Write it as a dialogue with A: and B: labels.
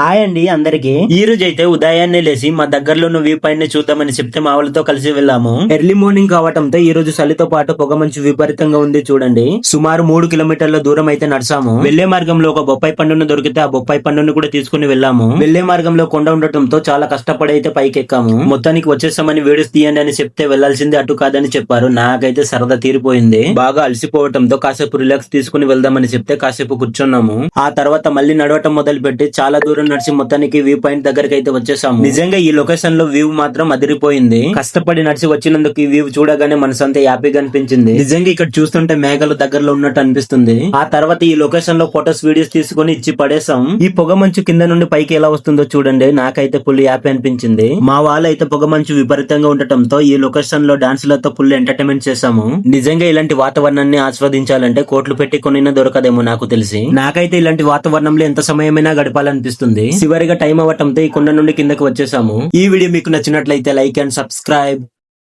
A: Hi అండి అందరికి. ఈ రోజు అయితే ఉదయాన్నే లేచి మా దగ్గరలో ఉన్న వ్యూ పాయింట్ని చూద్దామని చెప్తే మా వాళ్ళతో కలిసి వెళ్ళాము. ఎర్లీ మార్నింగ్ కావటంతో ఈ రోజు చలితో పాటు పొగ మంచు విపరీతంగా ఉంది చూడండి. సుమారు మూడు కిలోమీటర్ల దూరం అయితే నడిచాము. వెళ్ళే మార్గంలో ఒక బొప్పాయి పండును దొరికితే ఆ బొప్పాయి పండును కూడా తీసుకుని వెళ్ళాము. వెళ్ళే మార్గంలో కొండ ఉండటంతో చాలా కష్టపడి అయితే పైకి ఎక్కాము మొత్తానికి వచ్చేసామని వీడియోస్ తీయండి అని చెప్తే వెళ్ళాల్సింది అటు కాదని చెప్పారు. నాకైతే సరదా తీరిపోయింది. బాగా అలసిపోవటంతో కాసేపు రిలాక్స్ తీసుకుని వెళ్దామని చెప్తే కాసేపు కూర్చున్నాము. ఆ తర్వాత మళ్ళీ నడవటం మొదలు పెట్టి చాలా దూరం నడిచి మొత్తానికి వ్యూ పాయింట్ దగ్గరకి అయితే వచ్చేసాము. నిజంగా ఈ లొకేషన్లో వ్యూ మాత్రం అదిరిపోయింది. కష్టపడి నడిచి వచ్చినందుకు ఈ వ్యూ చూడగానే మనసంతా హ్యాపీగా అనిపించింది. నిజంగా ఇక్కడ చూస్తుంటే మేఘాలు దగ్గరలో ఉన్నట్టు అనిపిస్తుంది. ఆ తర్వాత ఈ లొకేషన్లో ఫొటోస్ వీడియోస్ తీసుకొని ఇచ్చి పడేసాం ఈ పొగ మంచు కింద నుండి పైకి ఎలా వస్తుందో చూడండి. నాకైతే ఫుల్ హ్యాపీ అనిపించింది. మా వాళ్ళు అయితే పొగ మంచు విపరీతంగా ఉండటంతో ఈ లొకేషన్లో డాన్స్లతో ఫుల్ ఎంటర్టైన్మెంట్ చేసాము నిజంగా ఇలాంటి వాతావరణాన్ని ఆస్వాదించాలంటే కోట్లు పెట్టి కొనినా దొరకదేమో నాకు తెలిసి. నాకైతే ఇలాంటి వాతావరణంలో ఎంత సమయమైనా గడపాలనిపిస్తుంది. చివరిగా టైం అవ్వటంతో ఈ కొండ నుండి కిందకి వచ్చేసాము. ఈ వీడియో మీకు నచ్చినట్లయితే లైక్ అండ్ సబ్స్క్రైబ్.